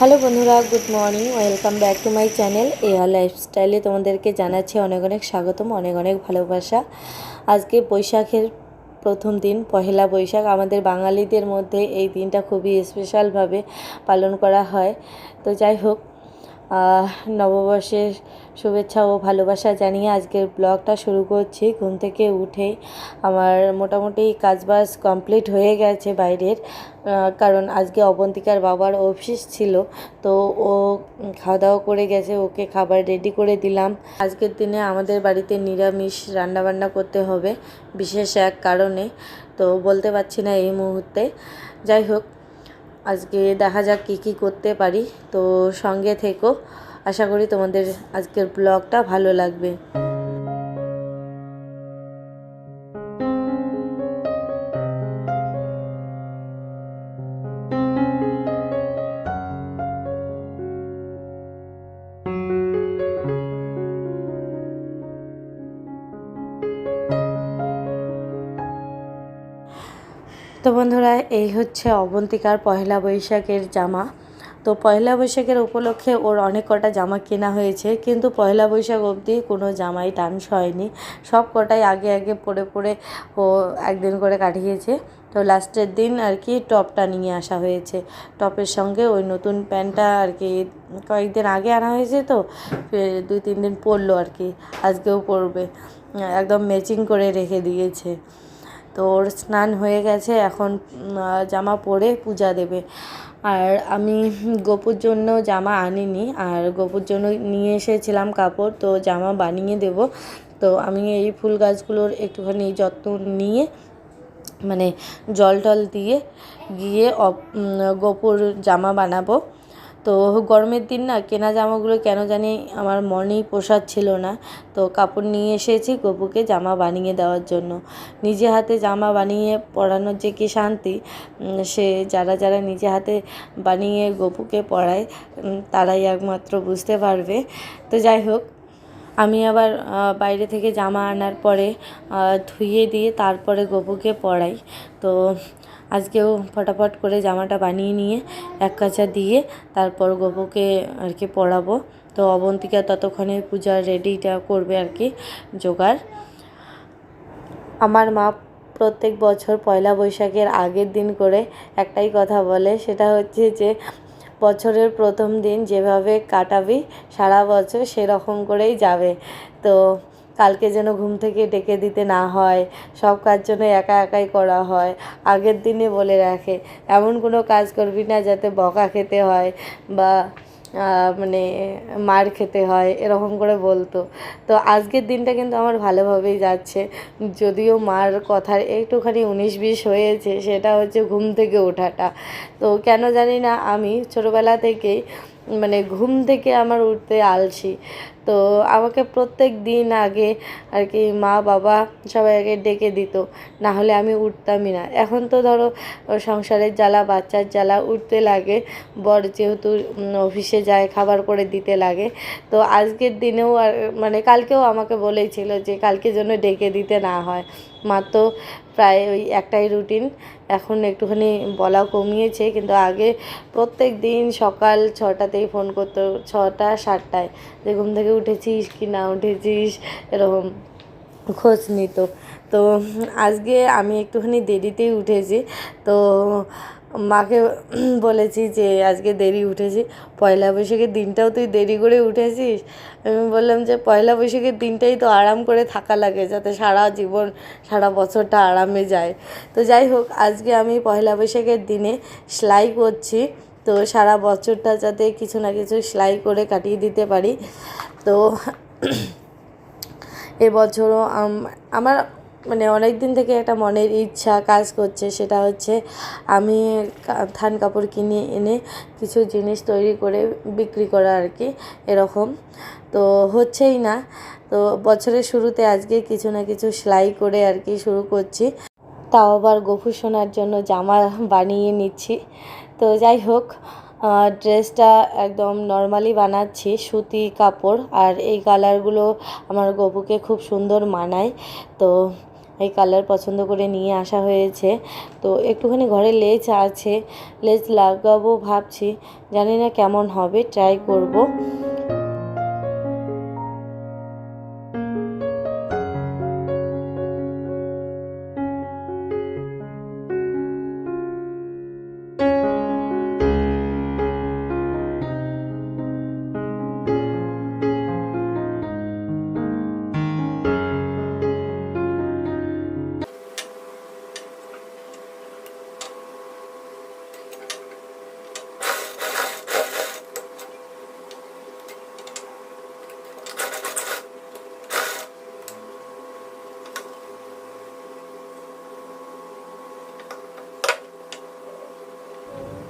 Hello বন্ধুরা, good morning, welcome back to my channel AR লাইফস্টাইলে তোমাদেরকে জানাচ্ছি অনেক অনেক স্বাগতম, অনেক অনেক ভালোবাসা। আজকে বৈশাখের প্রথম দিন, পহেলা বৈশাখ, আমাদের বাঙালিদের মধ্যে এই দিনটা খুবই স্পেশালভাবে পালন করা হয়। তো যাই হোক নববর্ষের শুভেচ্ছা ও ভালোবাসা জানিয়ে আজকের ব্লগটা শুরু করছি। ঘুম থেকে উঠেই আমার মোটামুটি কাজবাজ কমপ্লিট হয়ে গেছে বাইরের কারণ আজকে অবন্তিকার বাবার অফিস ছিল, তো ও খাওয়া দাওয়া করে গেছে, ওকে খাবার রেডি করে দিলাম। আজকের দিনে আমাদের বাড়িতে নিরামিষ রান্নাবান্না করতে হবে, বিশেষ এক কারণে, তো বলতে পারছি না এই মুহূর্তে। যাই হোক আজকে দেখা যাক কী কী করতে পারি। তো সঙ্গে থেকো। আশা করি তোমাদের আজকের ব্লগটা ভালো লাগবে। তো বন্ধুরা, এই হচ্ছে অবন্তিকার পয়লা বৈশাখের জামা। তো পয়লা বৈশাখের উপলক্ষে ওর অনেক কটা জামা কেনা হয়েছে, কিন্তু পয়লা বৈশাখ অবধি কোনো জামাই টান্স হয়নি। সব কটাই আগে আগে পরে পরে ও একদিন করে কাটিয়েছে। তো লাস্টের দিন আর কি টপটা নিয়ে আসা হয়েছে। টপের সঙ্গে ওই নতুন প্যান্টটা আর কি কয়েকদিন আগে আনা হয়েছে তো দুই তিন দিন পরলো আর কি, আজকেও পরবে। একদম ম্যাচিং করে রেখে দিয়েছে। তো ওর স্নান হয়ে গেছে, এখন জামা পরে পূজা দেবে। আর আমি গোপুর জন্য জামা আনিনি, আর গোপুর জন্য নিয়ে এসেছিলাম কাপড়, তো জামা বানিয়ে দেব। তো আমি এই ফুল গাছগুলোর একটুখানি যত্ন নিয়ে মানে জল টল দিয়ে গিয়ে অপ- গোপুর জামা বানাবো। তো গরমের দিন না কেনা জামাগুলো কেন জানি আমার মনেই পোষাচ্ছিল ছিল না। তো কাপড় নিয়ে এসেছি গপুকে জামা বানিয়ে দেওয়ার জন্য। নিজে হাতে জামা বানিয়ে পরানোর যে কি শান্তি সে যারা যারা নিজে হাতে বানিয়ে গপুকে উম, তারাই একমাত্র বুঝতে পারবে। তো যাই হোক আমি আবার বাইরে থেকে জামা আনার পরে ধুয়ে দিয়ে তারপরে গপুকে পরাই। তো আজকেও ফটাফট করে জামাটা বানিয়ে নিয়ে এক কাচা দিয়ে তারপর গপুকে আর কি পরাবো তো অবন্তিকা ততক্ষণে পূজার রেডিটা করবে আর কি জোগাড়। আমার মা প্রত্যেক বছর পয়লা বৈশাখের আগের দিন করে একটাই কথা বলে, সেটা হচ্ছে যে বছরের প্রথম দিন যেভাবে কাটাবি সারা বছর সেরকম করেই যাবে। তো কালকে যেন ঘুম থেকে ডেকে দিতে না হয়, সব কাজ যেন একা একাই করা হয়। আগের দিনে বলে রাখে, এমন কোনো কাজ করবি না যাতে বকা খেতে হয় বা মানে মার খেতে হয়, এরকম করে বলতো। তো আজকের দিনটা কিন্তু আমার ভালোভাবেই যাচ্ছে। যদিও মার কথার একটুখানি উনিশ বিশ হয়েছে, সেটা হচ্ছে ঘুম থেকে ওঠাটা। তো কেন জানি না, আমি ছোটোবেলা থেকেই মানে ঘুম থেকে আমার উঠতে আলসি। তো আমাকে প্রত্যেক দিন আগে আর কি মা, বাবা সবাই আগে ডেকে দিত। না হলে আমি উঠতামই না। এখন তো ধরো সংসারের জ্বালা, বাচ্চার জ্বালা উঠতে লাগে। বর যেহেতু অফিসে যায়, খাবার করে দিতে লাগে। তো আজকের দিনেও আর মানে কালকেও আমাকে বলেছিল যে কালকে যেন ডেকে দিতে না হয়। মা তো প্রায় ওই একটাই রুটিন। এখন একটুখানি বলা কমিয়েছে, কিন্তু আগে প্রত্যেক দিন সকাল ছটাতেই ফোন করতো, ছটা, সাতটায়। যে ঘুম থেকে উঠেছিস কি না উঠেছিস, এরকম খোঁজ নিত। তো আজকে আমি একটুখানি দেরিতেই উঠেছি। তো মাকে বলেছি যে আজকে দেরি উঠেছি, পয়লা বৈশাখের দিনটাও তুই দেরি করে উঠেছিস। আমি বললাম যে পয়লা বৈশাখের দিনটাই তো আরাম করে থাকা লাগে, যাতে সারা জীবন, সারা বছরটা আরামে যায়। তো যাই হোক, আজকে আমি পয়লা বৈশাখের দিনে সেলাই করছি, তো সারা বছরটা যাতে কিছু না কিছু সেলাই করে কাটিয়ে দিতে পারি। তো এবছরও আমার মানে অনেক দিন থেকে একটা মনের ইচ্ছা কাজ করছে, সেটা হচ্ছে আমি থান কাপড় কিনে এনে কিছু জিনিস তৈরি করে বিক্রি করা আর কি, এরকম। তো হচ্ছেই না। তো বছরের শুরুতে আজকে কিছু না কিছু সেলাই করে আর কি শুরু করছি। তাও আবার গফু শোনার জন্য জামা বানিয়ে নিচ্ছি। তো যাই হোক ড্রেসটা একদম নর্মালি বানাচ্ছি, সুতি কাপড়, আর এই কালারগুলো আমার গপুকে খুব সুন্দর মানায়। তো এই কালার পছন্দ করে নিয়ে আসা হয়েছে। তো একটুখানি ঘরে লেজ আছে, লেজ লাগাবো ভাবছি, জানি না কেমন হবে ট্রাই করব।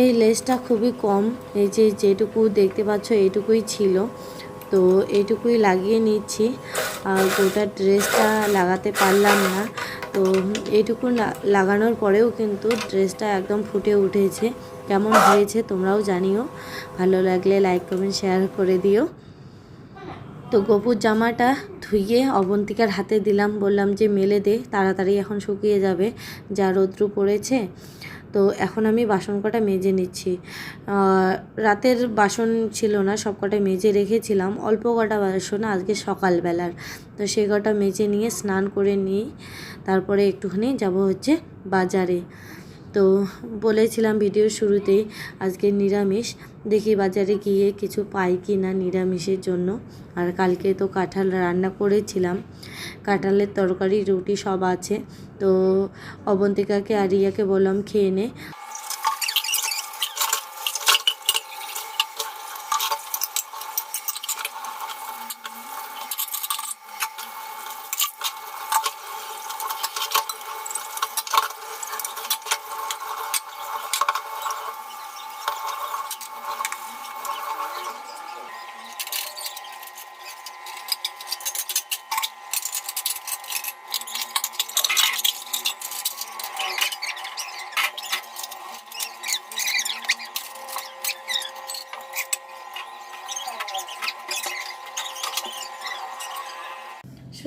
এই লেসটা খুবই কম, এই যে যেটুকু দেখতে পাচ্ছ এটুকুই ছিল। তো এটুকুই লাগিয়ে নিচ্ছি। আর গোটা ড্রেসটা লাগাতে পারলাম না। তো এইটুকু লা- লাগানোর পরেও কিন্তু ড্রেসটা একদম ফুটে উঠেছে। কেমন হয়েছে তোমরাও জানিও। ভালো লাগলে লাইক, কমেন্ট, শেয়ার করে দিও। তো গোপুর জামাটা ধুইয়ে অবন্তিকার হাতে দিলাম। বললাম যে মেলে দে, তাড়াতাড়ি এখন শুকিয়ে যাবে। যা রৌদ্র পড়েছে। তো এখন আমি বাসন কটা মেজে নিচ্ছি। রাতের বাসন ছিল না, সব কটা মেজে রেখেছিলাম। অল্প কটা বাসন আজকে সকালবেলার। তো সেই কটা মেজে নিয়ে স্নান করে নিই তারপরে একটুখানি যাব হচ্ছে বাজারে। তো বলেছিলাম ভিডিওর শুরুতেই, আজকে নিরামিষ। দেখি বাজারে গিয়ে কিছু পাই কি না নিরামিষের জন্য। আর কালকে তো কাঁঠাল রান্না করেছিলাম। কাঁঠালের তরকারি, রুটি সব আছে। তো অবন্তিকাকে আর রিয়াকে বললাম খেয়ে নে।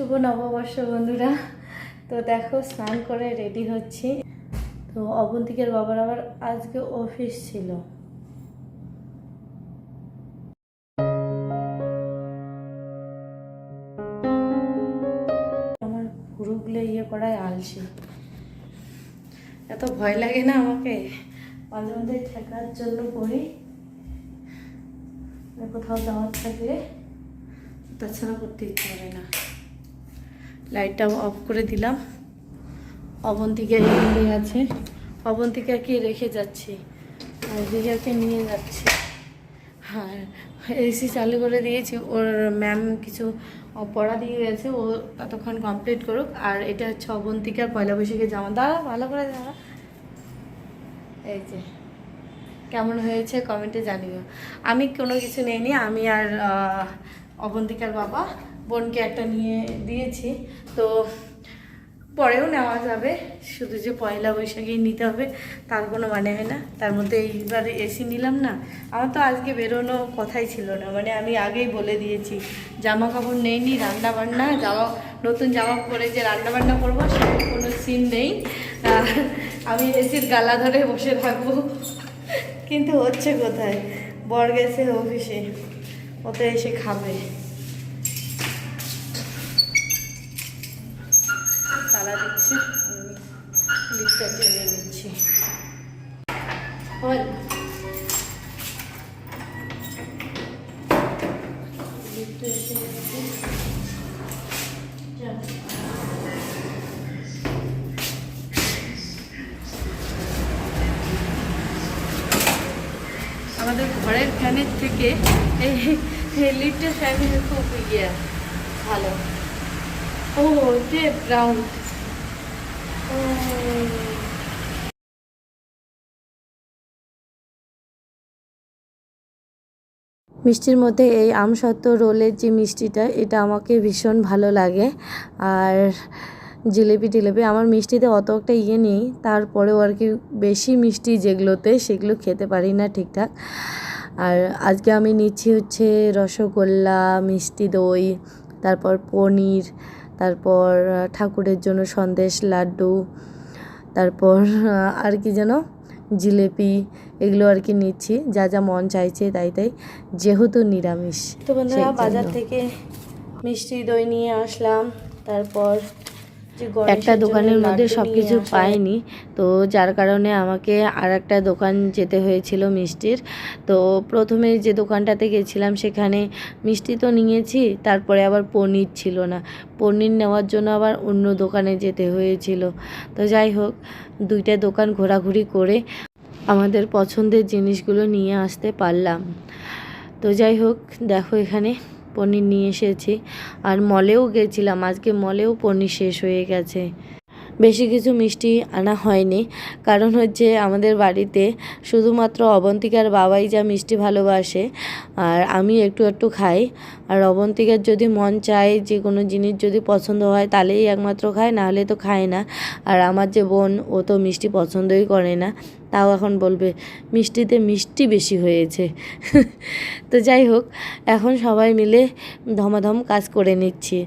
শুভ নববর্ষ বন্ধুরা। তো দেখো, স্নান করে রেডি হচ্ছি। তো অবন্তিকের বাবার আবার আজকে অফিস ছিল। আমার পুরুগুলো ইয়ে করায় আলসি। এত ভয় লাগে না আমাকে? মাঝে মাঝে ঠেকার জন্য করি কোথাও যাওয়ার থাকলে তাছাড়া করতে ইচ্ছে করে না। লাইটটা অফ করে দিলাম। অবন্তিকা এগিয়ে আছে। অবন্তিকাকে রেখে যাচ্ছি। রিয়াকে নিয়ে যাচ্ছি। হ্যাঁ এসি চালু করে দিয়েছি। ওর ম্যাম কিছু পড়া দিয়ে গেছে। ও ততক্ষণ কমপ্লিট করুক। আর এটা হচ্ছে অবন্তিকার পয়লা বৈশাখের জামা। দাঁড়া, ভালো করে দাঁড়া। এই যে, কেমন হয়েছে কমেন্টে জানিও। আমি কোনো কিছু নেইনি। আমি আর অবন্তিকার বাবা বোনকে একটা নিয়ে দিয়েছি। তো পরেও নেওয়া যাবে। শুধু যে পয়লা বৈশাখেই নিতে হবে, তার কোনো মানে হয় না। তার মধ্যে এইবার এসি নিলাম না। আমার তো আজকে বেরোনো কথাই ছিল না। মানে আমি আগেই বলে দিয়েছি জামা কাপড় নেইনি রান্না বান্না জামা নতুন জামা পরে যে রান্নাবান্না করব, সেরকম কোনো সিন নেই। আমি এসির গালা ধরে বসে থাকব। কিন্তু হচ্ছে কোথায়? বর গেছে অফিসে ওতে এসে খাবে। তারা দিচ্ছে। লিপটা টেনে নিচ্ছি। লিপটা আমাদের ঘরের ফ্যানের থেকে এই লিফটের ফ্যানের খুব ইয়ে ভালো। ও, যে ব্রাউন। মিষ্টির মধ্যে এই আমসত্ত্ব রোলের যে মিষ্টিটা, এটা আমাকে ভীষণ ভালো লাগে। আর জিলেপি টিলেপি, আমার মিষ্টিতে অত একটা ইয়ে নেই। তারপরেও আর কি বেশি মিষ্টি যেগুলোতে, সেগুলো খেতে পারি না ঠিকঠাক। আর আজকে আমি নিচ্ছি হচ্ছে রসগোল্লা, মিষ্টি দই, তারপর পনির তারপর ঠাকুরের জন্য সন্দেশ লাড্ডু তারপর আর কি যেন জিলেপি এগুলো আর কি নিচ্ছি। যা যা মন চাইছে তাই তাই। যেহেতু নিরামিষ তো বন্ধুরা বাজার থেকে মিষ্টি দই নিয়ে আসলাম। তারপর একটা দোকানের মধ্যে সব কিছু পাইনি। তো যার কারণে আমাকে আর একটা দোকান যেতে হয়েছিল মিষ্টির। তো প্রথমে যে দোকানটাতে গেছিলাম সেখানে মিষ্টি তো নিয়েছি তারপরে আবার পনির ছিল না। পনির নেওয়ার জন্য আবার অন্য দোকানে যেতে হয়েছিল। তো যাই হোক দুইটা দোকান ঘোরাঘুরি করে আমাদের পছন্দের জিনিসগুলো নিয়ে আসতে পারলাম। তো যাই হোক দেখো এখানে। পনির নিয়ে এসেছি। আর মলেও গেছিলাম। আজকে মলেও পনির শেষ হয়ে গেছে। বেশি কিছু মিষ্টি আনা হয়নি। কারণ হচ্ছে আমাদের বাড়িতে শুধুমাত্র অবন্তিকার বাবাই যা মিষ্টি ভালোবাসে, আর আমি একটু একটু খাই। আর অবন্তিকার যদি মন চায় যে কোনো জিনিস যদি পছন্দ হয়, তাহলেই একমাত্র খায়, নাহলে তো খায় না। আর আমার যে বোন, ও তো মিষ্টি পছন্দই করে না। তাও এখন বলবে, মিষ্টিতে মিষ্টি বেশি হয়েছে। তো যাই হোক, এখন সবাই মিলে ধমাধম কাজ করে নিচ্ছি।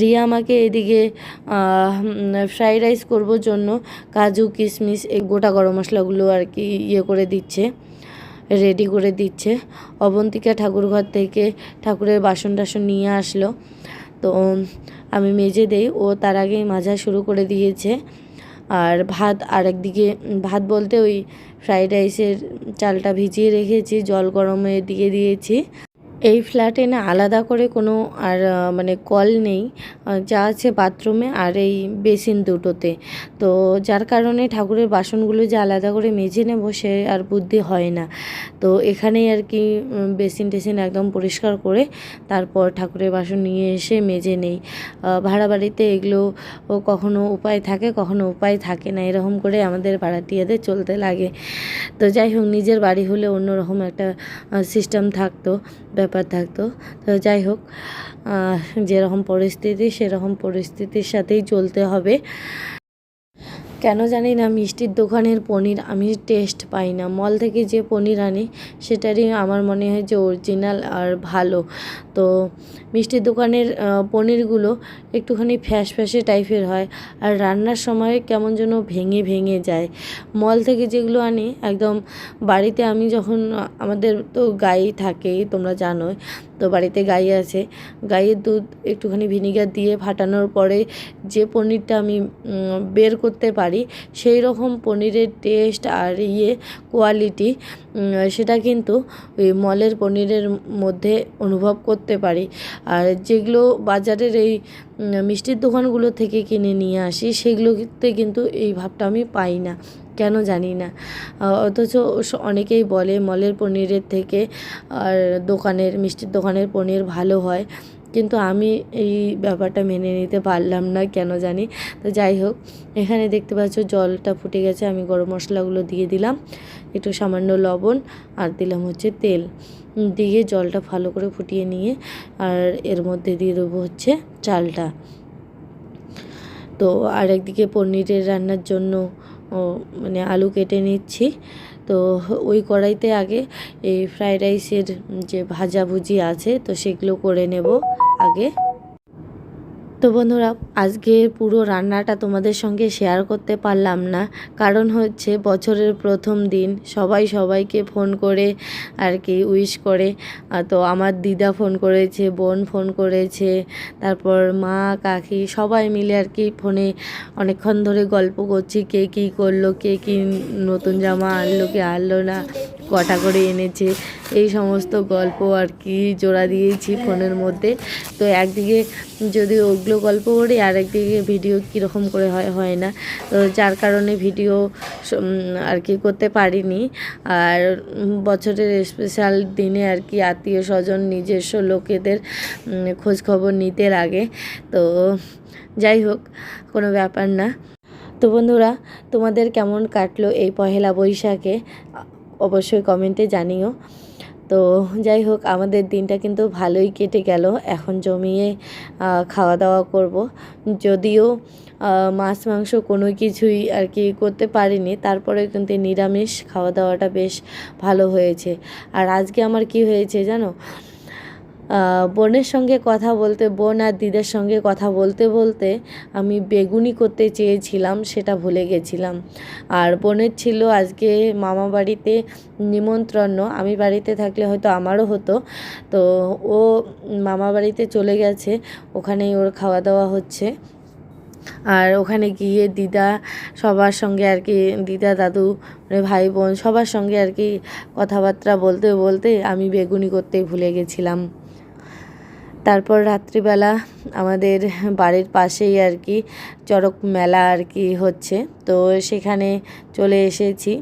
রিয়া আমাকে এদিকে ফ্রাইড রাইস করবোর জন্য কাজু, কিশমিশ, এই গোটা গরম মশলাগুলো আর কি ইয়ে করে দিচ্ছে রেডি করে দিচ্ছে। অবন্তিকা ঠাকুরঘর থেকে ঠাকুরের বাসন টাসন নিয়ে আসলো। তো আমি মেজে দেই, ও তার আগেই মাজা শুরু করে দিয়েছে। আর ভাত আর একদিকে ভাত বলতে ওই ফ্রাইড রাইসের চালটা ভিজিয়ে রেখেছি, জল গরমে দিয়ে দিয়েছি। এই ফ্ল্যাটে না আলাদা করে কোনো আর মানে কল নেই। যা আছে বাথরুমে আর এই বেসিন দুটোতে। তো যার কারণে ঠাকুরের বাসনগুলো যে আলাদা করে মেজে নেব সে আর বুদ্ধি হয় না। তো এখানেই আর কি বেসিন টেসিন একদম পরিষ্কার করে তারপর ঠাকুরের বাসন নিয়ে এসে মেজে নেই। ভাড়া বাড়িতে এগুলো কখনো উপায় থাকে, কখনো উপায় থাকে না। এরকম করে আমাদের ভাড়াটিয়াদের চলতে লাগে। তো যাই হোক, নিজের বাড়ি হলে অন্যরকম একটা সিস্টেম থাকতো। ব্যাপার থাকতো। তো যাই হোক যেরকম পরিস্থিতি সেরকম পরিস্থিতির সাথেই চলতে হবে। কেন জানি না, মিষ্টির দোকানের পনির আমি টেস্ট পাই না। মল থেকে যে পনির আনি, সেটারই আমার মনে হয় যে অরিজিনাল আর ভালো। তো মিষ্টির দোকানের পনিরগুলো একটুখানি ফ্যাস ফ্যাসে টাইপের হয় আর রান্নার সময় কেমন যেন ভেঙে ভেঙে যায়। মল থেকে যেগুলো আনি, একদম বাড়িতে আমি যখন, আমাদের তো গাই থাকেই, তোমরা জানোই। তো বাড়িতে গাই আছে। গাইয়ের দুধ একটুখানি ভিনিগার দিয়ে ফাটানোর পরে যে পনিরটা আমি বের করতে পারি সেই রকম পনিরের টেস্ট আর ইয়ে কোয়ালিটি সেটা কিন্তু ওই মলের পনিরের মধ্যে অনুভব করতে পারি। আর যেগুলো বাজারের এই মিষ্টির দোকানগুলো থেকে কিনে নিয়ে আসি, সেগুলোতে কিন্তু এই ভাবটা আমি পাই না। কেন জানি না। অথচ অনেকেই বলে মলের পনিরের থেকে আর দোকানের, মিষ্টির দোকানের পনির ভালো হয়। কিন্তু আমি এই ব্যাপারটা মেনে নিতে পারলাম না কেন জানি। তো যাই হোক, এখানে দেখতে পাচ্ছ জলটা ফুটে গেছে। আমি গরম মশলাগুলো দিয়ে দিলাম, একটু সামান্য লবণ আর দিলাম হচ্ছে তেল। দিয়ে জলটা ভালো করে ফুটিয়ে নিয়ে আর এর মধ্যে দিয়ে দেবো হচ্ছে চালটা। তো আর একদিকে পনিরের রান্নার জন্য ও, মানে আলু কেটে নিচ্ছি। তো ওই কড়াইতে আগে এই ফ্রাইড রাইসের যে ভাজাভুজি আছে তো সেগুলো করে নেব আগে। তো বন্ধুরা, আজকের পুরো রান্নাটা তোমাদের সঙ্গে শেয়ার করতে পারলাম না। কারণ হচ্ছে বছরের প্রথম দিন, সবাই সবাইকে ফোন করে আর কি উইশ করে। তো আমার দিদা ফোন করেছে, বোন ফোন করেছে, তারপর মা, কাকি সবাই মিলে আর কি ফোনে অনেকক্ষণ ধরে গল্প করছি, কে কী করল, কে কী নতুন জামা আনলো, কে আনলো না। কটা করে এনেছে, এই সমস্ত গল্প আর কি জোড়া দিয়েছি ফোনের মধ্যে। তো একদিকে যদি ওগুলো গল্প করি আর একদিকে ভিডিও কীরকম করে হয় হয় না। তো যার কারণে ভিডিও আর কি করতে পারিনি। আর বছরের স্পেশাল দিনে আর কি আত্মীয় স্বজন, নিজস্ব লোকেদের খোঁজ খবর নিতে লাগে। তো যাই হোক, কোনো ব্যাপার না। তো বন্ধুরা, তোমাদের কেমন কাটলো এই পহেলা বৈশাখে? অবশ্যই কমেন্টে জানিও। তো যাই হোক, আমাদের দিনটা কিন্তু ভালোই কেটে গেল। এখন জমিয়ে খাওয়া দাওয়া করব। যদিও মাছ, মাংস কোনো কিছুই আর কি করতে পারিনি। তারপরে কিন্তু নিরামিষ খাওয়া দাওয়াটা বেশ ভালো হয়েছে। আর আজকে আমার কি হয়েছে জানো? বোনের সঙ্গে কথা বলতে, বোন আর দিদের সঙ্গে কথা বলতে বলতে আমি বেগুনি করতে চেয়েছিলাম, সেটা ভুলে গেছিলাম। আর বোনের ছিল আজকে মামা বাড়িতে নিমন্ত্রণ, আমি বাড়িতে থাকলে হয়তো আমারও হতো। তো ও মামা বাড়িতে চলে গেছে, ওখানেই ওর খাওয়া দাওয়া হচ্ছে। আর ওখানে গিয়ে দিদা সবার সঙ্গে আর কি, দিদা, দাদু মানে ভাই বোন সবার সঙ্গে আর কি কথাবার্তা বলতে বলতে আমি বেগুনি করতেই ভুলে গেছিলাম। তারপর রাত্রিবেলা আমাদের বাড়ির পাশেই আর কি চড়ক মেলা আর কি হচ্ছে। তো সেখানে চলে এসেছি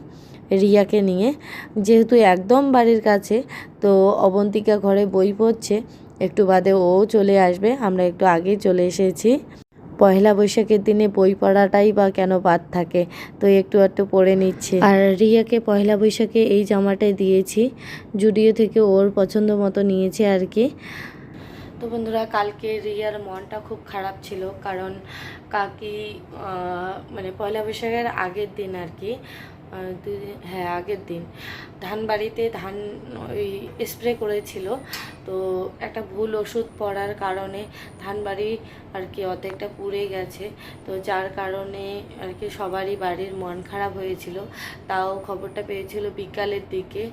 রিয়াকে নিয়ে। যেহেতু একদম বাড়ির কাছে, তো অবন্তিকা ঘরে বই পড়ছে। একটু বাদে ও চলে আসবে, আমরা একটু আগে চলে এসেছি। পয়লা বৈশাখের দিনে বই পড়াটাই বা কেন বাদ থাকে, তো একটু একটু পড়ে নিচ্ছে। আর রিয়াকে পয়লা বৈশাখে এই জামাটাই দিয়েছি জুডিও থেকে ওর পছন্দ মতো নিয়েছে আর কি। তো বন্ধুরা কালকে রিয়ার মনটা খুব খারাপ ছিল। কারণ কাকি মানে পয়লা বৈশাখের আগের দিন আর কি হ্যাঁ আগের দিন। ধান বাড়িতে ধান ওই স্প্রে করেছিল। তো একটা ভুল ওষুধ পড়ার কারণে ধান বাড়ি আর কি অর্ধেকটা পুড়ে গেছে। তো যার কারণে আর কি সবারই বাড়ির মন খারাপ হয়েছিল। তাও খবরটা পেয়েছিল বিকালের দিকে।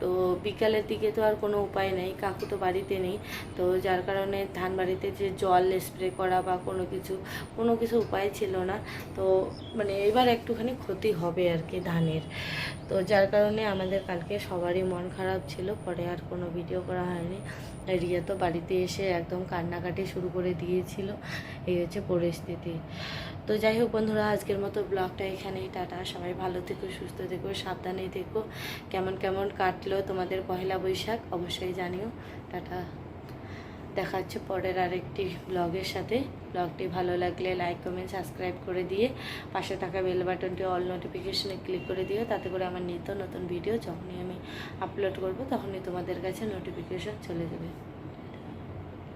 তো বিকালের দিকে তো আর কোনো উপায় নেই, কাকু তো বাড়িতে নেই। তো যার কারণে ধান বাড়িতে যে জল স্প্রে করা বা কোনো কিছু কোনো কিছু উপায় ছিল না। তো মানে এবার একটুখানি ক্ষতি হবে আর কি ধানের। তো যার কারণে আমাদের কালকে সবারই মন খারাপ ছিল, পরে আর কোনো ভিডিও করা হয়নি। রিয়া তো বাড়িতে এসে একদম কান্নাকাটি শুরু করে দিয়েছিল, এই হচ্ছে পরিস্থিতি। তো যাই হোক বন্ধুরা, আজকের মতো ব্লগটা এখানেই টাটা। সবাই ভালো থেকো, সুস্থ থেকো, সাবধানে থেকো। কেমন কেমন কাটলো তোমাদের পহেলা বৈশাখ, অবশ্যই জানিও। টাটা। দেখা হচ্ছে পরের আরেকটি ব্লগের সাথে। ব্লগটি ভালো লাগলে লাইক কমেন্ট সাবস্ক্রাইব করে দিয়ে পাশে থাকা বেল বাটনটি অল নোটিফিকেশনে ক্লিক করে দিও। তাতে করে আমার নিত্য নতুন ভিডিও যখনই আমি আপলোড করব তখনই তোমাদের কাছে নোটিফিকেশন চলে যাবে।